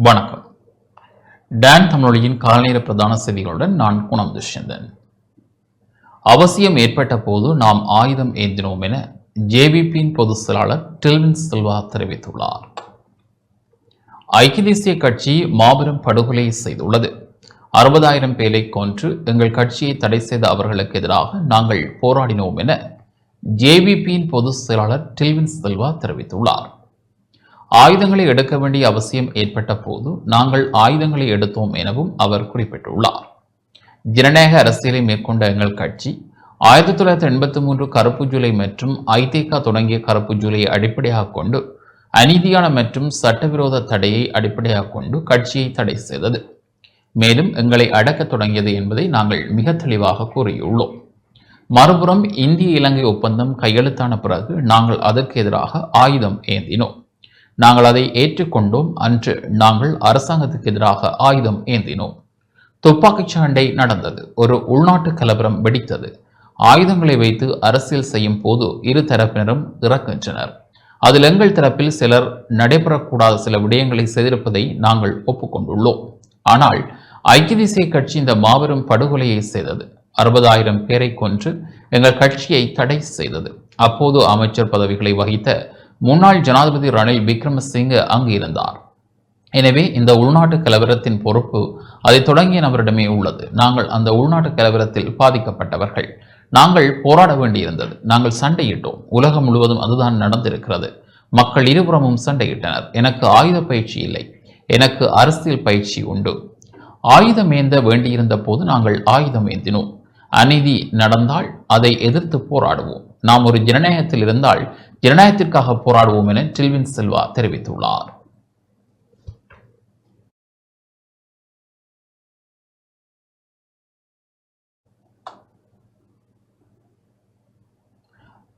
வணக்கம். டான் தமிழொலியின் காலநேர பிரதான செய்திகளுடன் நான் குணம் துஷ்யந்தன். அவசியம் ஏற்பட்ட போது நாம் ஆயுதம் ஏந்தினோம் என ஜேபிபியின் பொதுச் செயலாளர் டில்வின் சில்வா தெரிவித்துள்ளார். ஐக்கிய தேசிய கட்சி மாபெரும் படுகொலை செய்துள்ளது. அறுபதாயிரம் பேரை கொன்று எங்கள் கட்சியை தடை செய்த அவர்களுக்கு எதிராக நாங்கள் போராடினோம் என ஜேபிபியின் பொதுச் செயலாளர் டில்வின் சில்வா தெரிவித்துள்ளார். ஆயுதங்களை எடுக்க வேண்டிய அவசியம் ஏற்பட்ட போது நாங்கள் ஆயுதங்களை எடுத்தோம் எனவும் அவர் குறிப்பிட்டுள்ளார். ஜனநாயக அரசியலை மேற்கொண்ட எங்கள் கட்சி ஆயிரத்தி தொள்ளாயிரத்தி எண்பத்தி மூன்று கருப்பு ஜூலை மற்றும் ஐதேகா தொடங்கிய கருப்பு ஜூலையை அடிப்படையாக கொண்டு அநீதியான மற்றும் சட்டவிரோத தடையை அடிப்படையாக கொண்டு கட்சியை தடை செய்தது. மேலும் எங்களை அடக்கத் தொடங்கியது என்பதை நாங்கள் மிக தெளிவாக கூறியுள்ளோம். மறுபுறம் இந்திய இலங்கை ஒப்பந்தம் கையெழுத்தான பிறகு நாங்கள் அதற்கு எதிராக ஆயுதம் ஏந்தினோம். நாங்கள் அதை ஏற்றுக்கொண்டோம் அன்று நாங்கள் அரசாங்கத்துக்கு எதிராக ஆயுதம் ஏந்தினோம். துப்பாக்கிச் சண்டை நடந்தது. ஒரு உள்நாட்டு கலவரம் வெடித்தது. ஆயுதங்களை வைத்து அரசியல் செய்யும் போது இரு தரப்பினரும் இறக்கின்றனர். அதில் எங்கள் தரப்பில் சிலர் நடைபெறக்கூடாத சில விடயங்களை செய்திருப்பதை நாங்கள் ஒப்புக்கொண்டுள்ளோம். ஆனால் ஐக்கிய தேசிய கட்சி இந்த மாபெரும் படுகொலையை செய்தது. அறுபதாயிரம் பேரை கொன்று எங்கள் கட்சியை தடை செய்தது. அப்போது அமைச்சர் பதவிகளை வகித்த முன்னாள் ஜனாதிபதி ரணில் விக்ரமசிங்கே அங்கு இருந்தார் எனவே இந்த உள்நாட்டு கலவரத்தின் பொறுப்பு அதை தொடங்கிய நபரிடமே உள்ளது. நாங்கள் அந்த உள்நாட்டு கலவரத்தில் பாதிக்கப்பட்டவர்கள். நாங்கள் போராட வேண்டியிருந்தது. நாங்கள் சண்டையிட்டோம். உலகம் முழுவதும் அதுதான் நடந்திருக்கிறது. மக்கள் இருபுறமும் சண்டையிட்டனர். எனக்கு ஆயுத பயிற்சி இல்லை. எனக்கு அரசியல் பயிற்சி உண்டு. ஆயுதம் ஏந்த வேண்டியிருந்த போது நாங்கள் ஆயுதம் ஏந்தினோம். அநீதி நடந்தால் அதை எதிர்த்து போராடுவோம். நாம் ஒரு ஜனநாயகத்தில் இருந்தால் ஜனநாயகத்திற்காக போராடுவோம் என டில்வின் செல்வா தெரிவித்துள்ளார்.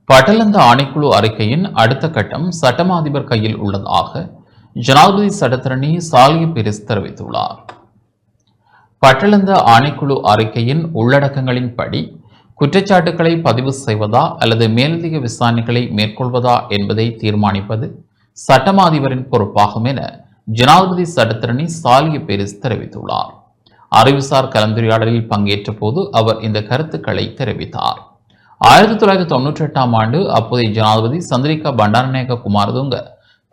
பட்டலந்த ஆணைக்குழு அறிக்கையின் அடுத்த கட்டம் சட்டமா அதிபர் கையில் உள்ளதாக ஜனாதிபதி சட்டத்தரணி சாலிய பெரிஸ் தெரிவித்துள்ளார். பட்டளந்த ஆணைக்குழு அறிக்கையின் உள்ளடக்கங்களின்படி குற்றச்சாட்டுகளை பதிவு செய்வதா அல்லது மேலதிக விசாரணைகளை மேற்கொள்வதா என்பதை தீர்மானிப்பது சட்டமா அதிபரின் பொறுப்பாகும் என ஜனாதிபதி சட்டத்திரணி சாலிய பெரிஸ் தெரிவித்துள்ளார். அறிவுசார் கலந்துரையாடலில் பங்கேற்ற போது அவர் இந்த கருத்துக்களை தெரிவித்தார். ஆயிரத்தி தொள்ளாயிரத்தி தொண்ணூற்றி எட்டாம் ஆண்டு அப்போதைய ஜனாதிபதி சந்திரிகா பண்டாரநாயக குமாரதுங்க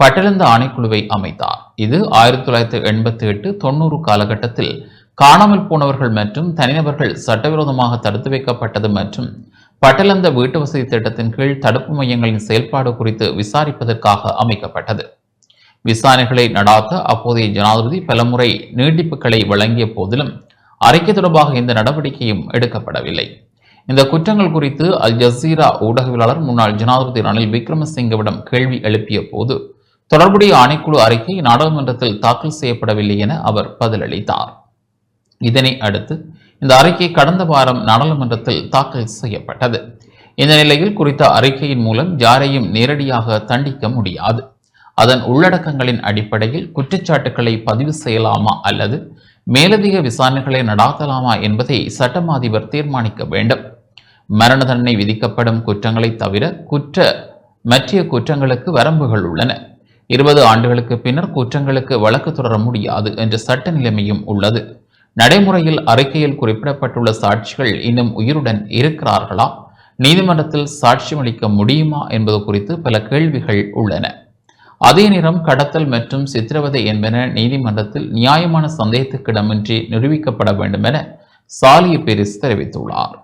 பட்டளந்த ஆணைக்குழுவை அமைத்தார். இது ஆயிரத்தி தொள்ளாயிரத்தி எண்பத்தி எட்டு தொண்ணூறு காலகட்டத்தில் காணாமல் போனவர்கள் மற்றும் தனிநபர்கள் சட்டவிரோதமாக தடுத்து வைக்கப்பட்டது மற்றும் பட்டலந்த வீட்டு வசதி திட்டத்தின் கீழ் தடுப்பு மையங்களின் செயல்பாடு குறித்து விசாரிப்பதற்காக அமைக்கப்பட்டது. விசாரணைகளை நடாத்த அப்போதைய ஜனாதிபதி பலமுறை நீட்டிப்புகளை வழங்கிய போதிலும் அறிக்கை தொடர்பாக எந்த நடவடிக்கையும் எடுக்கப்படவில்லை. இந்த குற்றங்கள் குறித்து அல் ஜசீரா ஊடகவியலாளர் முன்னாள் ஜனாதிபதி ரணில் விக்ரமசிங்கவிடம் கேள்வி எழுப்பிய போது தொடர்புடைய ஆணைக்குழு அறிக்கை நாடாளுமன்றத்தில் தாக்கல் செய்யப்படவில்லை என அவர் பதிலளித்தார். இதனை அடுத்து இந்த அறிக்கை கடந்த வாரம் நாடாளுமன்றத்தில் தாக்கல் செய்யப்பட்டது. இந்த நிலையில் குறித்த அறிக்கையின் மூலம் யாரையும் நேரடியாக தண்டிக்க முடியாது. அதன் உள்ளடக்கங்களின் அடிப்படையில் குற்றச்சாட்டுக்களை பதிவு செய்யலாமா அல்லது மேலதிக விசாரணைகளை நடாத்தலாமா என்பதை சட்டமா அதிபர் தீர்மானிக்க வேண்டும். மரண தண்டனை விதிக்கப்படும் குற்றங்களை தவிர குற்ற மற்ற குற்றங்களுக்கு வரம்புகள் உள்ளன. இருபது ஆண்டுகளுக்கு பின்னர் குற்றங்களுக்கு வழக்கு தொடர முடியாது என்ற சட்ட நிலைமையும் உள்ளது. நடைமுறையில் அறிக்கையில் குறிப்பிடப்பட்டுள்ள சாட்சிகள் இன்னும் உயிருடன் இருக்கிறார்களா? நீதிமன்றத்தில் சாட்சியமளிக்க முடியுமா என்பது குறித்து பல கேள்விகள் உள்ளன. அதே நேரம் கடத்தல் மற்றும் சித்திரவதை என்பன நீதிமன்றத்தில் நியாயமான சந்தேகத்துக்கிடமின்றி நிரூபிக்கப்பட வேண்டும் என சாலிய பெரிஸ் தெரிவித்துள்ளார்.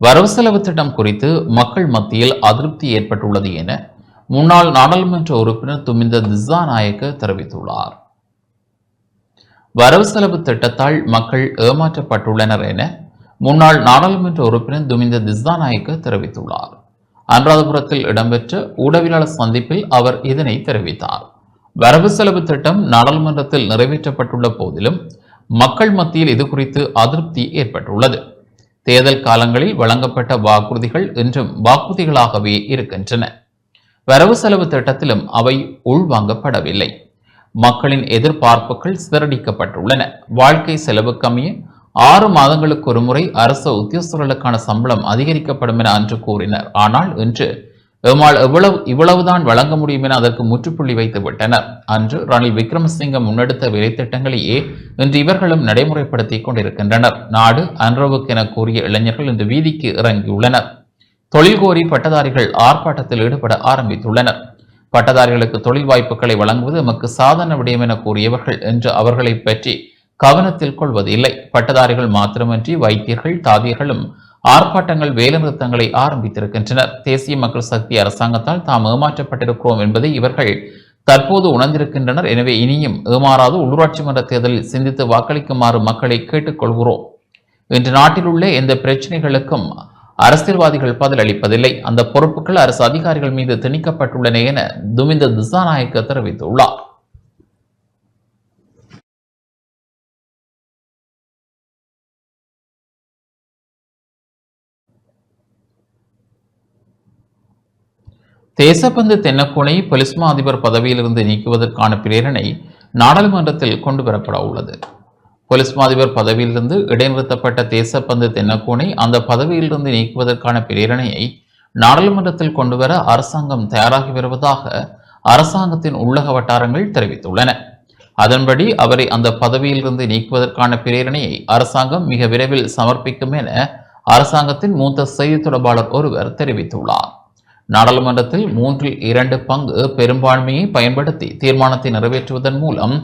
வரவு செலவு திட்டம் குறித்து மக்கள் மத்தியில் அதிருப்தி ஏற்பட்டுள்ளது என முன்னாள் நாடாளுமன்ற உறுப்பினர் துமிந்த திசாநாயக்க தெரிவித்துள்ளார். வரவு செலவு திட்டத்தால் மக்கள் ஏமாற்றப்பட்டுள்ளனர் என முன்னாள் நாடாளுமன்ற உறுப்பினர் துமிந்த திசாநாயக்க தெரிவித்துள்ளார். அனுராதபுரத்தில் இடம்பெற்ற ஊடகவியலாளர் சந்திப்பில் அவர் இதனை தெரிவித்தார். வரவு செலவு திட்டம் நாடாளுமன்றத்தில் நிறைவேற்றப்பட்டுள்ள போதிலும் மக்கள் மத்தியில் இது குறித்து அதிருப்தி ஏற்பட்டுள்ளது. தேர்தல் காலங்களில் வழங்கப்பட்ட வாக்குறுதிகள் இன்றும் வாக்குறுதிகளாகவே இருக்கின்றன. வரவு செலவு திட்டத்திலும் அவை உள்வாங்கப்படவில்லை. மக்களின் எதிர்பார்ப்புகள் சிதறடிக்கப்பட்டுள்ளன. வாழ்க்கை செலவு கம்மிய ஆறு மாதங்களுக்கு ஒருமுறை அரசு உத்தியோகர்களுக்கான சம்பளம் அதிகரிக்கப்படும் என அன்று கூறினர். ஆனால் இன்று எம்மால் எவ்வளவு இவ்வளவுதான் வழங்க முடியும் என அதற்கு முற்றுப்புள்ளி வைத்து விட்டனர். அன்று ரணில் விக்ரமசிங்க முன்னெடுத்த வேலைத்திட்டங்களையே இன்று இவர்களும் நடைமுறைப்படுத்தி கொண்டிருக்கின்றனர். நாடு அன்றவுக்கு என கூறிய இளைஞர்கள் இன்று வீதிக்கு இறங்கியுள்ளனர். தொழில் கோரி பட்டதாரிகள் ஆர்ப்பாட்டத்தில் ஈடுபட ஆரம்பித்துள்ளனர். பட்டதாரிகளுக்கு தொழில் வாய்ப்புகளை வழங்குவது எமக்கு சாதன விடயம் என கூறியவர்கள் என்று அவர்களை பற்றி கவனத்தில் கொள்வது இல்லை பட்டதாரிகள் மாத்திரமன்றி வைத்தியர்கள் தாதியர்களும் ஆர்ப்பாட்டங்கள் வேலைநிறுத்தங்களை ஆரம்பித்திருக்கின்றனர். தேசிய மக்கள் சக்தி அரசாங்கத்தால் தாம் ஏமாற்றப்பட்டிருக்கிறோம் என்பதை இவர்கள் தற்போது உணர்ந்திருக்கின்றனர். எனவே இனியும் ஏமாறாது உள்ளூராட்சி மன்ற தேர்தலில் சிந்தித்து வாக்களிக்குமாறு மக்களை கேட்டுக்கொள்கிறோம். இன்று நாட்டில் உள்ள எந்த பிரச்சனைகளுக்கும் அரசியல்வாதிகள் பதிலளிப்பதில்லை அந்த பொறுப்புகள் அரசு அதிகாரிகள் மீது திணிக்கப்பட்டுள்ளன என துமிந்த திசாநாயக்க தெரிவித்துள்ளார். தேசப்பந்து தென்னக்கோனை பொலிஸ்மா அதிபர் பதவியிலிருந்து நீக்குவதற்கான பிரேரணை நாடாளுமன்றத்தில் கொண்டு வரப்பட உள்ளது. பொலிஸ்மா அதிபர் பதவியிலிருந்து இடைநிறுத்தப்பட்ட தேசப்பந்து தென்னக்கோனை அந்த பதவியிலிருந்து நீக்குவதற்கான பிரேரணையை நாடாளுமன்றத்தில் கொண்டுவர அரசாங்கம் தயாராகி வருவதாக அரசாங்கத்தின் உள்ளக வட்டாரங்கள் தெரிவித்துள்ளன. அதன்படி அவரை அந்த பதவியிலிருந்து நீக்குவதற்கான பிரேரணையை அரசாங்கம் மிக விரைவில் சமர்ப்பிக்கும் என அரசாங்கத்தின் மூத்த செய்தி தொடர்பாளர் ஒருவர் தெரிவித்துள்ளார். நாடாளுமன்றத்தில் மூன்றில் இரண்டு பங்கு பெரும்பான்மையை பயன்படுத்தி தீர்மானத்தை நிறைவேற்றுவதன் மூலம்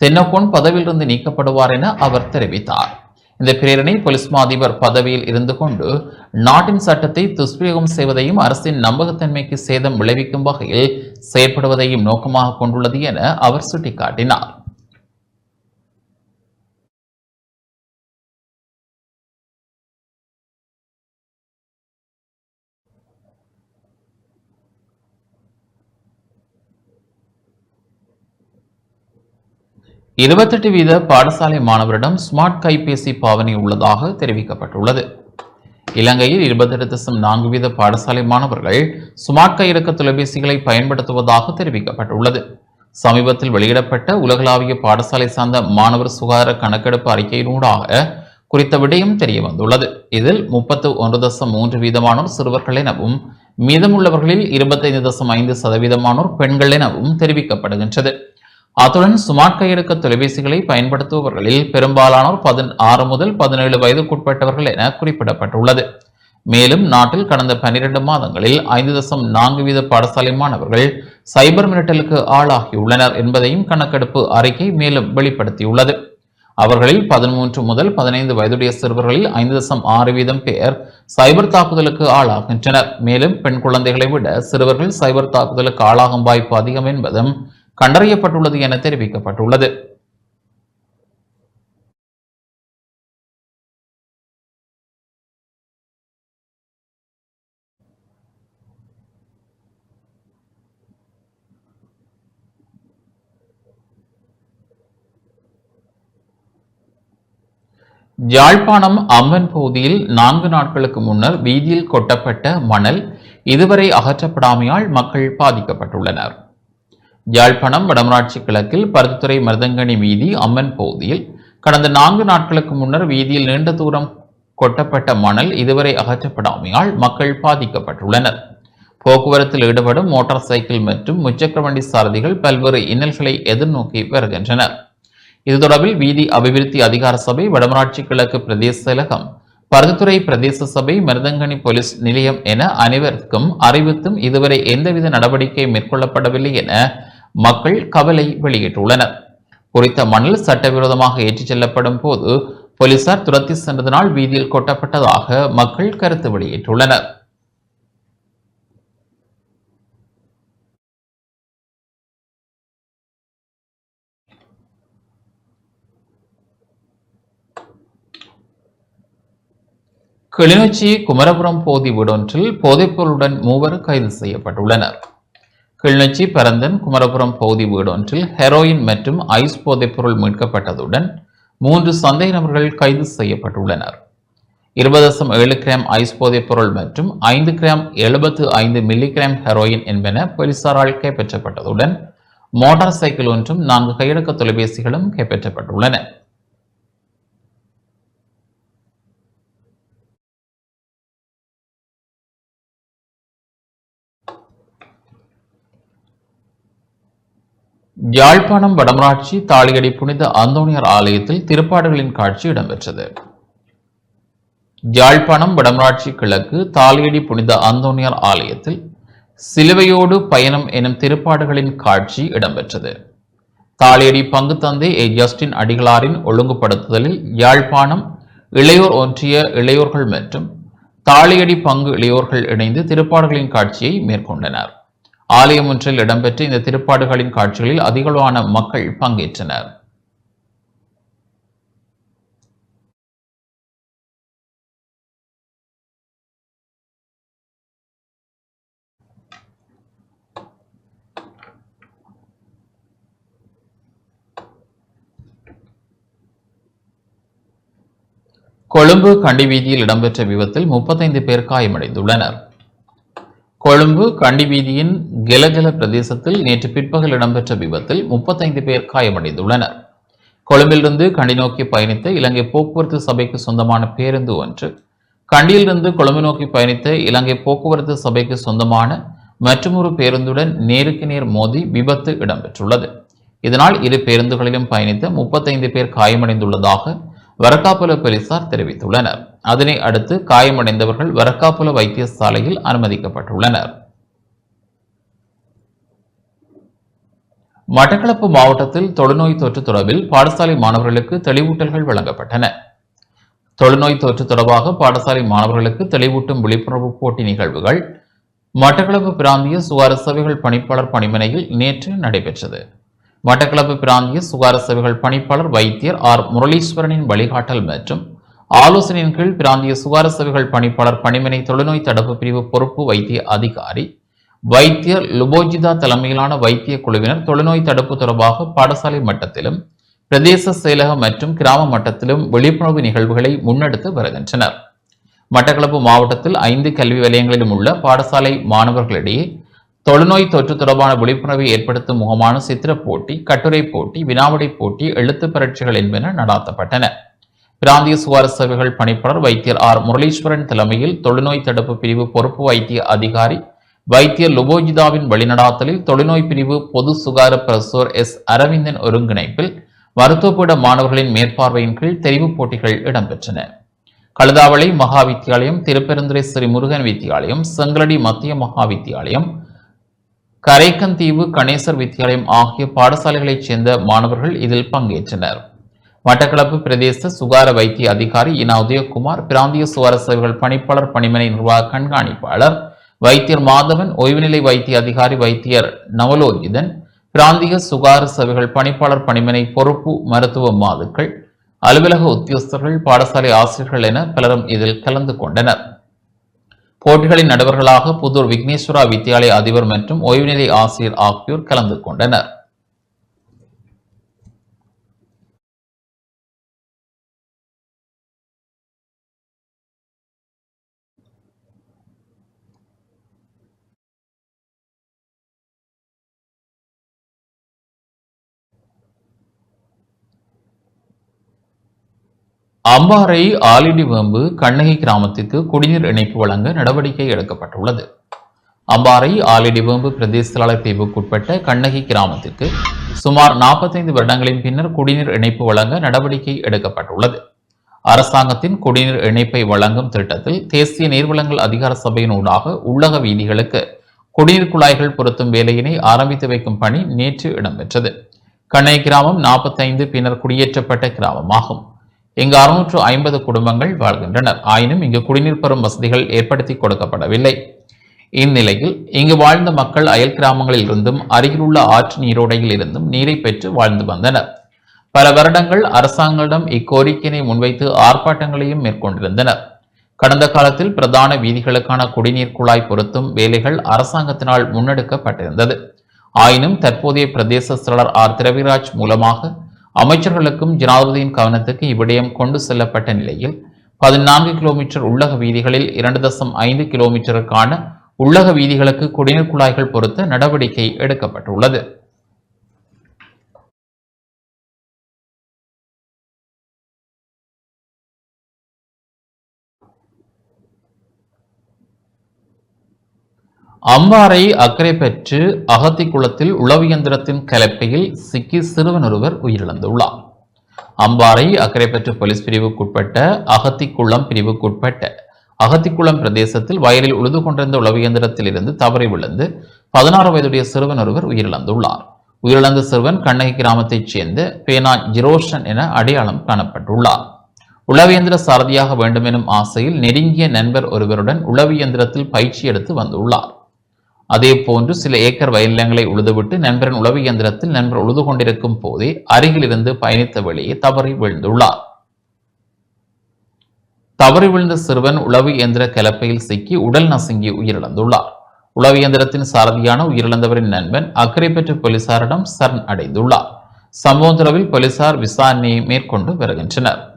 தென்னக்கோன் பதவியிலிருந்து நீக்கப்படுவார் என அவர் தெரிவித்தார். இந்த பிரேரணை போலீஸ் அதிபர் பதவியில் இருந்து கொண்டு நாட்டின் சட்டத்தை துஷ்பிரயோகம் செய்வதையும் அரசின் நம்பகத்தன்மைக்கு சேதம் விளைவிக்கும் வகையில் செயற்படுவதையும் நோக்கமாக கொண்டுள்ளது என அவர் சுட்டிக்காட்டினார். இருபத்தெட்டு வீத பாடசாலை மாணவரிடம் ஸ்மார்ட் கைபேசி பாவனை உள்ளதாக தெரிவிக்கப்பட்டுள்ளது. இலங்கையில் இருபத்தெட்டு தசம் நான்கு வீத பாடசாலை மாணவர்கள் ஸ்மார்ட் கையிறக்க தொலைபேசிகளை பயன்படுத்துவதாக தெரிவிக்கப்பட்டுள்ளது. சமீபத்தில் வெளியிடப்பட்ட உலகளாவிய பாடசாலை சார்ந்த மாணவர் சுகாதார கணக்கெடுப்பு அறிக்கையினூடாக குறித்த விடயம் தெரிய வந்துள்ளது இதில் முப்பத்து ஒன்று தசம் மூன்று வீதமானோர் சிறுவர்கள் எனவும் மீதமுள்ளவர்களில் இருபத்தைந்து தசம் ஐந்து சதவீதமானோர் பெண்கள் எனவும் தெரிவிக்கப்படுகின்றது. அத்துடன் ஸ்மார்ட் கையெடுக்க தொலைபேசிகளை பயன்படுத்துபவர்களில் பெரும்பாலானோர் ஆறு முதல் பதினேழு வயதுக்குட்பட்டவர்கள் என குறிப்பிடப்பட்டுள்ளது. மேலும் நாட்டில் கடந்த பனிரெண்டு மாதங்களில் ஐந்து தசம் நான்கு வீத பாடசாலை மாணவர்கள் சைபர் மிரட்டலுக்கு ஆளாகியுள்ளனர் என்பதையும் கணக்கெடுப்பு அறிக்கை மேலும் வெளிப்படுத்தியுள்ளது. அவர்களில் பதிமூன்று முதல் பதினைந்து வயதுடைய சிறுவர்களில் ஐந்து தசம் ஆறு வீதம் பேர் சைபர் தாக்குதலுக்கு ஆளாகின்றனர். மேலும் பெண் குழந்தைகளை விட சிறுவர்கள் சைபர் தாக்குதலுக்கு ஆளாகும் வாய்ப்பு அதிகம் என்பதும் கண்டறியப்பட்டுள்ளது என தெரிவிக்கப்பட்டுள்ளது. யாழ்ப்பாணம் அம்மன் பகுதியில் நான்கு நாட்களுக்கு முன்னர் வீதியில் கொட்டப்பட்ட மணல் இதுவரை அகற்றப்படாமையால் மக்கள் பாதிக்கப்பட்டுள்ளனர். யாழ்ப்பாணம் வடமராட்சி கிழக்கில் பருத்துறை மருதங்கனி வீதி அம்மன் பகுதியில் கடந்த நான்கு நாட்களுக்கு முன்னர் வீதியில் நீண்ட தூரம் கொட்டப்பட்ட மணல் இதுவரை அகற்றப்படாமையால் மக்கள் பாதிக்கப்பட்டுள்ளனர். போக்குவரத்தில் ஈடுபடும் மோட்டார் சைக்கிள் மற்றும் முச்சக்கர வண்டி சாரதிகள் பல்வேறு இன்னல்களை எதிர்நோக்கி வருகின்றனர். இது தொடர்பில் வீதி அபிவிருத்தி அதிகார சபை வடமராட்சி கிழக்கு பிரதேச செயலகம் பருத்துறை பிரதேச சபை மருதங்கனி போலீஸ் நிலையம் என அனைவருக்கும் அறிவித்தும் இதுவரை எந்தவித நடவடிக்கை மேற்கொள்ளப்படவில்லை என மக்கள் கவலை வெளியிட்டுள்ளனர். குறித்த மணல் சட்டவிரோதமாக ஏற்றிச் செல்லப்படும் போது போலீசார் துரத்தி சென்றதனால் வீதியில் கொட்டப்பட்டதாக மக்கள் கருத்து வெளியிட்டுள்ளனர். கிளிநொச்சி குமரபுரம் போதி வீடொன்றில் போதைப்பொருளுடன் மூவர் கைது செய்யப்பட்டுள்ளனர். கிளிநொச்சி பரந்தன் குமரபுரம் பகுதி வீடொன்றில் ஹெரோயின் மற்றும் ஐஸ் போதைப்பொருள் மீட்கப்பட்டதுடன் மூன்று சந்தேக நபர்கள் கைது செய்யப்பட்டுள்ளனர். இருபது தசம் ஏழு கிராம் ஐஸ் போதைப்பொருள் மற்றும் ஐந்து கிராம் எழுபத்து ஐந்து மில்லி கிராம் ஹெரோயின் என்பன போலீசாரால் கைப்பற்றப்பட்டதுடன் மோட்டார் சைக்கிள் ஒன்றும் நான்கு கையடக்க தொலைபேசிகளும் கைப்பற்றப்பட்டுள்ளன. யாழ்ப்பாணம் வடமராட்சி தாளியடி புனித அந்தோணியார் ஆலயத்தில் திருப்பாடுகளின் காட்சி இடம்பெற்றது. யாழ்ப்பாணம் வடமராட்சி கிழக்கு தாலியடி புனித அந்தோணியார் ஆலயத்தில் சிலுவையோடு பயணம் எனும் திருப்பாடுகளின் காட்சி இடம்பெற்றது. தாளியடி பங்கு தந்தை ஏ. ஜஸ்டின் அடிகளாரின் ஒழுங்குபடுத்துதலில் யாழ்ப்பாணம் இளையோர் ஒன்றிய இளையோர்கள் மற்றும் தாளியடி பங்கு இளையோர்கள் இணைந்து திருப்பாடுகளின் காட்சியை மேற்கொண்டனர். ஆலயம் ஒன்றில் இடம்பெற்ற இந்த திருப்பாடுகளின் காட்சிகளில் அதிகளவான மக்கள் பங்கேற்றனர். கொழும்பு கண்டி வீதியில் இடம்பெற்ற விபத்தில் முப்பத்தைந்து பேர் காயமடைந்துள்ளனர். கொழும்பு கண்டிவீதியின் கெலகெல பிரதேசத்தில் நேற்று பிற்பகல் இடம்பெற்ற விபத்தில் முப்பத்தைந்து பேர் காயமடைந்துள்ளனர். கொழும்பிலிருந்து கண்டி நோக்கி பயணித்த இலங்கை போக்குவரத்து சபைக்கு சொந்தமான பேருந்து ஒன்று கண்டியிலிருந்து கொழும்பு நோக்கி பயணித்த இலங்கை போக்குவரத்து சபைக்கு சொந்தமான மற்றொரு பேருந்துடன் நேருக்கு நேர் மோதி விபத்து இடம்பெற்றுள்ளது. இதனால் இரு பேருந்துகளிலும் பயணித்த முப்பத்தைந்து பேர் காயமடைந்துள்ளதாக வரக்காப்புல போலீசார் தெரிவித்துள்ளனர். அதனை அடுத்து காயமடைந்தவர்கள் வரக்காப்புல வைத்தியசாலையில் அனுமதிக்கப்பட்டுள்ளனர். மட்டக்களப்பு மாவட்டத்தில் தொழுநோய் தொற்று தொடர்பில் பாடசாலை மாணவர்களுக்கு தெளிவூட்டல்கள் வழங்கப்பட்டன. தொழுநோய் தொற்று தொடர்பாக பாடசாலை மாணவர்களுக்கு தெளிவூட்டும் விழிப்புணர்வு போட்டி நிகழ்வுகள் மட்டக்களப்பு பிராந்திய சுகார சேவைகள் பணிப்பாளர் பணிமனையில் நேற்று நடைபெற்றது. மட்டக்களப்பு பிராந்திய சுகார சேவைகள் பணிப்பாளர் வைத்தியர் ஆர் முரளீஸ்வரனின் வழிகாட்டல் மற்றும் ஆலோசனையின் கீழ் பிராந்திய சுகார சேவைகள் பணிப்பாளர் பணிமனை தொழுநோய் தடுப்பு பிரிவு பொறுப்பு வைத்திய அதிகாரி வைத்தியர் லுபோஜிதா தலைமையிலான வைத்திய குழுவினர் தொழுநோய் தடுப்பு தொடர்பாக பாடசாலை மட்டத்திலும் பிரதேச செயலக மற்றும் கிராம மட்டத்திலும் விழிப்புணர்வு நிகழ்வுகளை முன்னெடுத்து வருகின்றனர். மட்டக்களப்பு மாவட்டத்தில் ஐந்து கல்வி வலயங்களிலும் உள்ள பாடசாலை மாணவர்களிடையே தொழுநோய் தொற்று தொடர்பான விழிப்புணர்வை ஏற்படுத்தும் முகமான சித்திர போட்டி கட்டுரை போட்டி வினாவிடை போட்டி எழுத்து பரட்சிகள் என்பன நடாத்தப்பட்டன. பிராந்திய சுகார சேவைகள் பணிப்பாளர் வைத்தியர் ஆர் முரளீஸ்வரன் தலைமையில் தொழுநோய் தடுப்பு பிரிவு பொறுப்பு வைத்திய அதிகாரி வைத்தியர் லுபோஜிதாவின் வழிநடாத்தலில் தொழுநோய் பிரிவு பொது சுகார பிரசோர் எஸ் அரவிந்தன் ஒருங்கிணைப்பில் மருத்துவப்பீட மாணவர்களின் மேற்பார்வையின் கீழ் தெரிவுப் போட்டிகள் இடம்பெற்றன. கழுதாவளை மகா வித்தியாலயம் திருப்பெருந்துறை ஸ்ரீ முருகன் வித்தியாலயம் செங்கலடி மத்திய மகா வித்தியாலயம் கரைக்கந்தீவு கணேசர் வித்தியாலயம் ஆகிய பாடசாலைகளைச் சேர்ந்த மாணவர்கள் இதில் பங்கேற்றனர். மட்டக்களப்பு பிரதேச சுகார வைத்திய அதிகாரி இனா உதயகுமார் பிராந்திய சுகார சேவைகள் பணிப்பாளர் பணிமனை நிர்வாக கண்காணிப்பாளர் வைத்தியர் மாதவன் ஓய்வுநிலை வைத்திய அதிகாரி வைத்தியர் நவலோகிதன் பிராந்திய சுகார சேவைகள் பணிப்பாளர் பணிமனை பொறுப்பு மருத்துவ மாதுக்கள் அலுவலக உத்தியோகஸ்தர்கள் பாடசாலை ஆசிரியர்கள் என பலரும் இதில் கலந்து கொண்டனர். போட்டிகளின் நடுவர்களாக புதூர் விக்னேஸ்வரா வித்தியாலய அதிபர் மற்றும் ஓய்வுநிலை ஆசிரியர் ஆகியோர் கலந்து கொண்டனர். அம்பாறை ஆலிடிவம்பு கண்ணகி கிராமத்திற்கு குடிநீர் இணைப்பு வழங்க நடவடிக்கை எடுக்கப்பட்டுள்ளது. அம்பாறை ஆலிடி வேம்பு பிரதேச செயலாளர் பிரிவுக்குட்பட்ட கண்ணகி கிராமத்திற்கு சுமார் 45 வருடங்களின் பின்னர் குடிநீர் இணைப்பு வழங்க நடவடிக்கை எடுக்கப்பட்டுள்ளது. அரசாங்கத்தின் குடிநீர் இணைப்பை வழங்கும் திட்டத்தில் தேசிய நீர்வளங்கள் அதிகார சபையினூடாக உள்ளக வீதிகளுக்கு குடிநீர் குழாய்கள் பொருத்தும் வேலையினை ஆரம்பித்து வைக்கும் பணி நேற்று இடம்பெற்றது. கண்ணகி கிராமம் 45 பின்னர் குடியேற்றப்பட்ட கிராமமாகும். இங்கு அறுநூற்று ஐம்பது குடும்பங்கள் வாழ்கின்றனர். ஆயினும் இங்கு குடிநீர் பெறும் வசதிகள் ஏற்படுத்தி கொடுக்கப்படவில்லை. இந்நிலையில் இங்கு வாழ்ந்த மக்கள் அயல் கிராமங்களில் இருந்தும் அருகிலுள்ள ஆற்று நீரோடையில் இருந்தும் நீரை பெற்று வாழ்ந்து வந்தனர். பல வருடங்கள் அரசாங்கங்களிடம் இக்கோரிக்கையினை முன்வைத்து ஆர்ப்பாட்டங்களையும் மேற்கொண்டிருந்தனர். கடந்த காலத்தில் பிரதான வீதிகளுக்கான குடிநீர் குழாய் பொருத்தும் வேலைகள் அரசாங்கத்தினால் முன்னெடுக்கப்பட்டிருந்தது. ஆயினும் தற்போதைய பிரதேச செயலர் ஆர். திரவிராஜ் மூலமாக அமைச்சர்களுக்கும் ஜனாதிபதியின் கவனத்துக்கு இவ்விடயம் கொண்டு செல்லப்பட்ட நிலையில் பதினான்கு கிலோமீட்டர் உள்ளக வீதிகளில் இரண்டு தசம் ஐந்து கிலோமீட்டருக்கான உள்ளக வீதிகளுக்கு குடிநீர் குழாய்கள் பொருத்த நடவடிக்கை எடுக்கப்பட்டுள்ளது. அம்பாறை அக்கறை பெற்று அகத்திக்குளத்தில் உளவு இயந்திரத்தின் கலப்பையில் சிக்கி சிறுவன் ஒருவர் உயிரிழந்துள்ளார். அம்பாறை அக்கறை பெற்று போலீஸ் பிரிவுக்குட்பட்ட அகத்திக்குளம் பிரிவுக்குட்பட்ட அகத்திக்குளம் பிரதேசத்தில் வயலில் உழுது கொண்டிருந்த உளவு இயந்திரத்தில் இருந்து தவறி விழுந்து பதினாறு வயதுடைய சிறுவன் ஒருவர் உயிரிழந்துள்ளார். உயிரிழந்த சிறுவன் கண்ணகி கிராமத்தைச் சேர்ந்த பேனா ஜிரோஷன் என அடையாளம் காணப்பட்டுள்ளார். உளவியந்திர சாரதியாக வேண்டும் எனும் ஆசையில் நெருங்கிய நண்பர் ஒருவருடன் உளவியந்திரத்தில் பயிற்சி எடுத்து வந்துள்ளார். அதே போன்று சில ஏக்கர் வயல்நிலங்களை உழுதுவிட்டு நண்பரின் உளவு இயந்திரத்தில் நண்பர் உழுது கொண்டிருக்கும் போதே அருகிலிருந்து பயணித்த வழியே தவறி விழுந்துள்ளார். தவறி விழுந்த சிறுவன் உளவு இயந்திர கலப்பையில் சிக்கி உடல் நசுங்கி உயிரிழந்துள்ளார். உளவு இயந்திரத்தின் சாரதியான உயிரிழந்தவரின் நண்பன் அக்கறை பெற்ற போலீசாரிடம் சரண் அடைந்துள்ளார். சம்பவம் தொடர்பில் போலீசார் விசாரணையை மேற்கொண்டு வருகின்றனர்.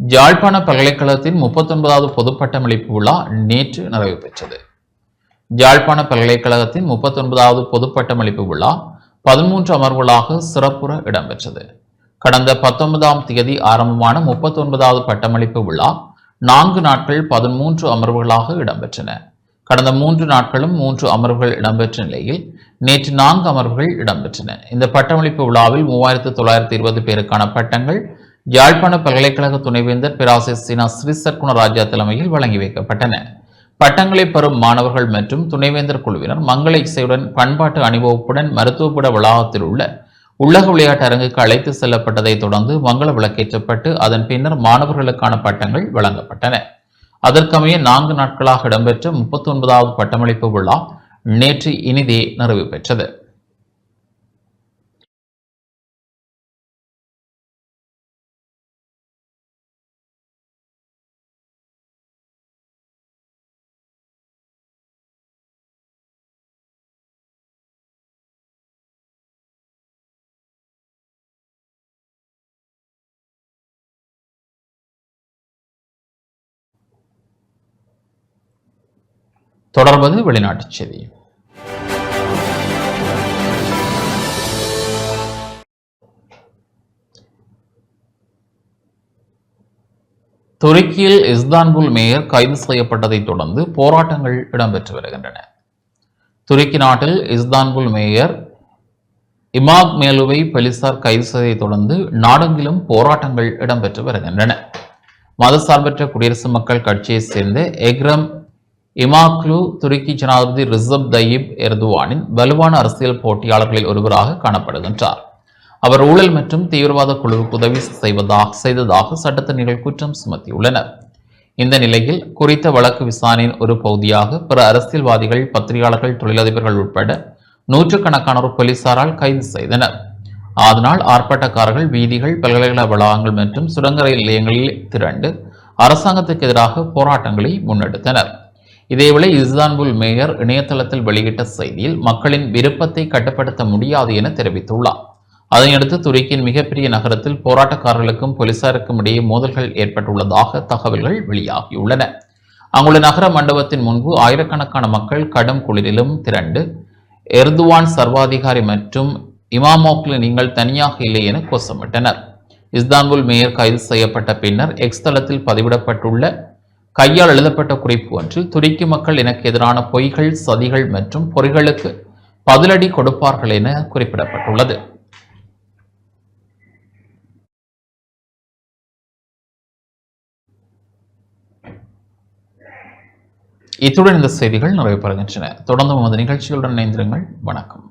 யாழ்ப்பாண பல்கலைக்கழகத்தின் முப்பத்தொன்பதாவது பொது பட்டமளிப்பு விழா நேற்று நிறைவு பெற்றது. யாழ்ப்பாண பல்கலைக்கழகத்தின் முப்பத்தொன்பதாவது பொது பட்டமளிப்பு விழா பதிமூன்று அமர்வுகளாக சிறப்புற இடம்பெற்றது கடந்த பத்தொன்பதாம் தேதி ஆரம்பமான முப்பத்தொன்பதாவது பட்டமளிப்பு விழா நான்கு நாட்கள் பதிமூன்று அமர்வுகளாக இடம்பெற்றன கடந்த மூன்று நாட்களும் மூன்று அமர்வுகள் இடம்பெற்ற நிலையில் நேற்று நான்கு அமர்வுகள் இடம்பெற்றன இந்த பட்டமளிப்பு விழாவில் மூவாயிரத்து தொள்ளாயிரத்தி இருபது பேருக்கான பட்டங்கள் யாழ்ப்பாண பல்கலைக்கழக துணைவேந்தர் பேராசிரியர் சீனா ஸ்ரீசர் ராஜா தலைமையில் வழங்கி வைக்கப்பட்டன. பட்டங்களை பெறும் மாணவர்கள் மற்றும் துணைவேந்தர் குழுவினர் மங்கள இசையுடன் பண்பாட்டு அணிவகுப்புடன் மருத்துவப்பட வளாகத்தில் உள்ள உள்ளக விளையாட்டு அரங்குக்கு அழைத்து செல்லப்பட்டதை தொடர்ந்து மங்கள விளக்கேற்றப்பட்டு அதன் பின்னர் மாணவர்களுக்கான பட்டங்கள் வழங்கப்பட்டன. அதற்கமைய நான்கு நாட்களாக இடம்பெற்ற முப்பத்தி ஒன்பதாவது பட்டமளிப்பு விழா நேற்று இனிதே நிறைவு பெற்றது. தொடர்வது வெளிநாட்டுச் செய்தி. துருக்கியில் இஸ்தான்புல் மேயர் கைது செய்யப்பட்டதைத் தொடர்ந்து போராட்டங்கள் இடம்பெற்று வருகின்றன. துருக்கி நாட்டில் இஸ்தான்புல் மேயர் இமாக் மேலுவை போலீசார் கைது செய்ததைத் தொடர்ந்து நாடெங்கிலும் போராட்டங்கள் இடம்பெற்று வருகின்றன. மதசார்பற்ற குடியரசு மக்கள் கட்சியைச் சேர்ந்த எக்ரம் இமாக்லு துருக்கி ஜனாதிபதி ரிசப் தயீப் எர்துவானின் வலுவான அரசியல் போட்டியாளர்களில் ஒருவராக காணப்படுகின்றார். அவர் ஊழல் மற்றும் தீவிரவாத குழுவுக்கு உதவி செய்வதாக செய்ததாக சட்டத்தினர்கள் குற்றம் சுமத்தியுள்ளனர் இந்த நிலையில் குறித்த வழக்கு விசாரணையின் ஒரு பகுதியாக பிற அரசியல்வாதிகள் பத்திரிகையாளர்கள் தொழிலதிபர்கள் உட்பட நூற்றுக்கணக்கானோர் போலீசாரால் கைது செய்தனர். அதனால் ஆர்ப்பாட்டக்காரர்கள் வீதிகள் பல்கலைக்கழக வளாகங்கள் மற்றும் சுரங்க நிலையங்களில் திரண்டு அரசாங்கத்துக்கு எதிராக போராட்டங்களை முன்னெடுத்தனர். இதேவேளை இஸ்தான்புல் மேயர் இணையதளத்தில் வெளியிட்ட செய்தியில் மக்களின் விருப்பத்தை கட்டுப்படுத்த முடியாது என தெரிவித்துள்ளார். அதனையடுத்து துருக்கியின் மிகப்பெரிய நகரத்தில் போராட்டக்காரர்களுக்கும் போலீசாருக்கும் இடையே மோதல்கள் ஏற்பட்டுள்ளதாக தகவல்கள் வெளியாகியுள்ளன. அங்குள்ள நகர மண்டபத்தின் முன்பு ஆயிரக்கணக்கான மக்கள் கடும் குளிரிலும் திரண்டு எர்துவான் சர்வாதிகாரி மற்றும் இமாமோக்கில் நீங்கள் தனியாக இல்லை என கோஷமிட்டனர். இஸ்தான்புல் மேயர் கைது செய்யப்பட்ட பின்னர் எக்ஸ் தளத்தில் பதிவிடப்பட்டுள்ள கையால் எழுதப்பட்ட குறிப்பு ஒன்றில் துருக்கி மக்கள் எனக்கு எதிரான பொய்கள் சதிகள் மற்றும் பொறிகளுக்கு பதிலடி கொடுப்பார்கள் என குறிப்பிடப்பட்டுள்ளது. இத்துடன் இந்த செய்திகள் நிறைவு பெறுகின்றன தொடர்ந்து நமது நிகழ்ச்சிகளுடன் இணைந்திருங்கள். வணக்கம்.